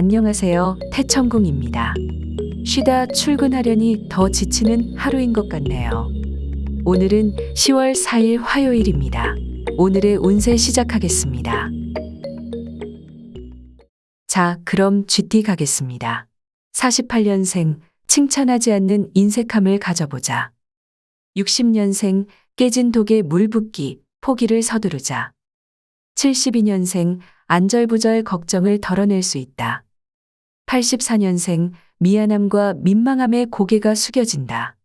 안녕하세요. 태천궁입니다. 쉬다 출근하려니 더 지치는 하루인 것 같네요. 오늘은 10월 4일 화요일입니다. 오늘의 운세 시작하겠습니다. 자, 그럼 GT 가겠습니다. 48년생, 칭찬하지 않는 인색함을 가져보자. 60년생, 깨진 독에 물 붓기, 포기를 서두르자. 72년생, 안절부절 걱정을 덜어낼 수 있다. 84년생, 미안함과 민망함에 고개가 숙여진다.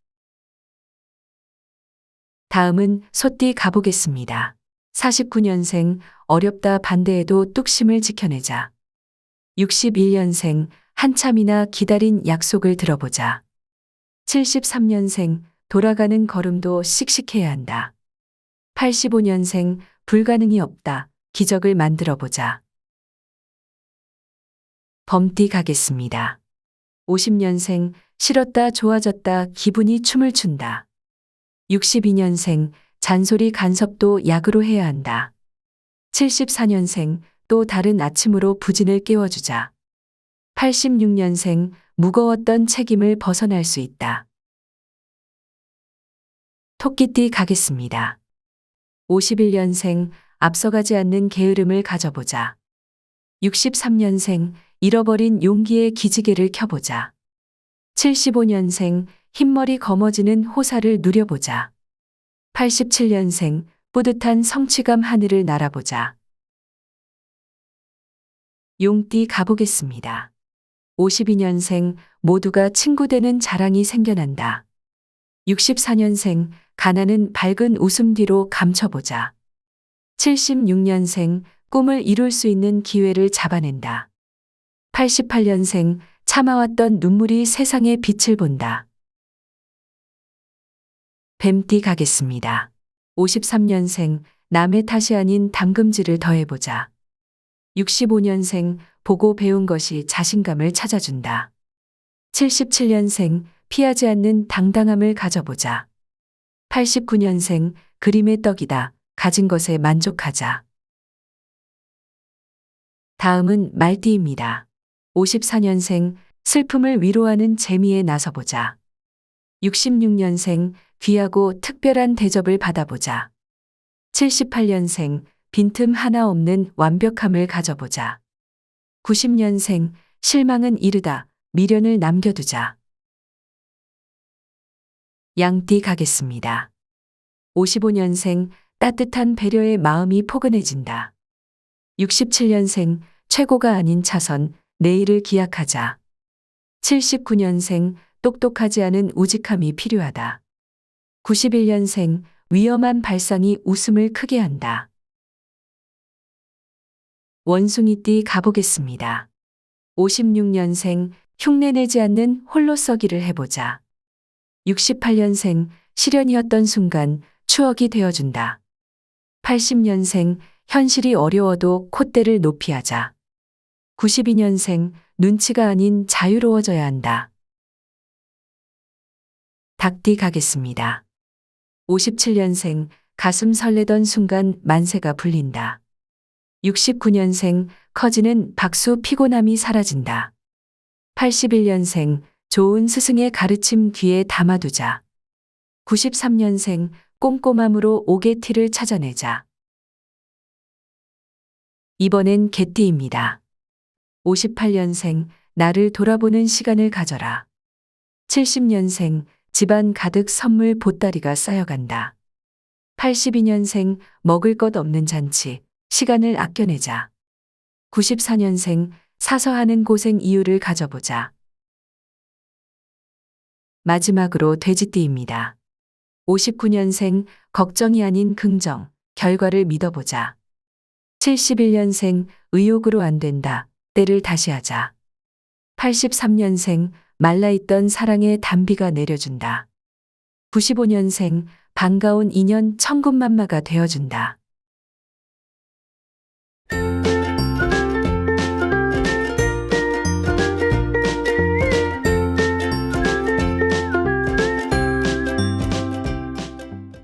다음은 소띠 가보겠습니다. 49년생, 어렵다 반대해도 뚝심을 지켜내자. 61년생, 한참이나 기다린 약속을 들어보자. 73년생, 돌아가는 걸음도 씩씩해야 한다. 85년생, 불가능이 없다. 기적을 만들어 보자. 범띠 가겠습니다. 50년생, 싫었다 좋아졌다 기분이 춤을 춘다. 62년생, 잔소리 간섭도 약으로 해야 한다. 74년생, 또 다른 아침으로 부진을 깨워주자. 86년생, 무거웠던 책임을 벗어날 수 있다. 토끼띠 가겠습니다. 51년생, 앞서가지 않는 게으름을 가져보자. 63년생, 잃어버린 용기의 기지개를 켜보자. 75년생, 흰머리 거머쥐는 호사를 누려보자. 87년생, 뿌듯한 성취감 하늘을 날아보자. 용띠 가보겠습니다. 52년생, 모두가 친구 되는 자랑이 생겨난다. 64년생, 가난은 밝은 웃음 뒤로 감춰보자. 76년생, 꿈을 이룰 수 있는 기회를 잡아낸다. 88년생, 참아왔던 눈물이 세상의 빛을 본다. 뱀띠 가겠습니다. 53년생, 남의 탓이 아닌 담금질을 더해보자. 65년생, 보고 배운 것이 자신감을 찾아준다. 77년생, 피하지 않는 당당함을 가져보자. 89년생, 그림의 떡이다. 가진 것에 만족하자. 다음은 말띠입니다. 54년생, 슬픔을 위로하는 재미에 나서보자. 66년생, 귀하고 특별한 대접을 받아보자. 78년생, 빈틈 하나 없는 완벽함을 가져보자. 90년생, 실망은 이르다. 미련을 남겨두자. 양띠 가겠습니다. 55년생, 따뜻한 배려의 마음이 포근해진다. 67년생, 최고가 아닌 차선, 내일을 기약하자. 79년생, 똑똑하지 않은 우직함이 필요하다. 91년생, 위험한 발상이 웃음을 크게 한다. 원숭이띠 가보겠습니다. 56년생, 흉내내지 않는 홀로 써기를 해보자. 68년생, 시련이었던 순간 추억이 되어준다. 80년생, 현실이 어려워도 콧대를 높이 하자. 92년생, 눈치가 아닌 자유로워져야 한다. 닭띠 가겠습니다. 57년생, 가슴 설레던 순간 만세가 불린다. 69년생, 커지는 박수 피곤함이 사라진다. 81년생, 좋은 스승의 가르침 귀에 담아두자. 93년생, 꼼꼼함으로 오개티를 찾아내자. 이번엔 개띠입니다. 58년생, 나를 돌아보는 시간을 가져라. 70년생, 집안 가득 선물 보따리가 쌓여간다. 82년생, 먹을 것 없는 잔치, 시간을 아껴내자. 94년생, 사서 하는 고생 이유를 가져보자. 마지막으로 돼지띠입니다. 59년생, 걱정이 아닌 긍정, 결과를 믿어보자. 71년생, 의욕으로 안 된다. 때를 다시 하자. 83년생, 말라있던 사랑의 단비가 내려준다. 95년생, 반가운 인연 천군만마가 되어준다.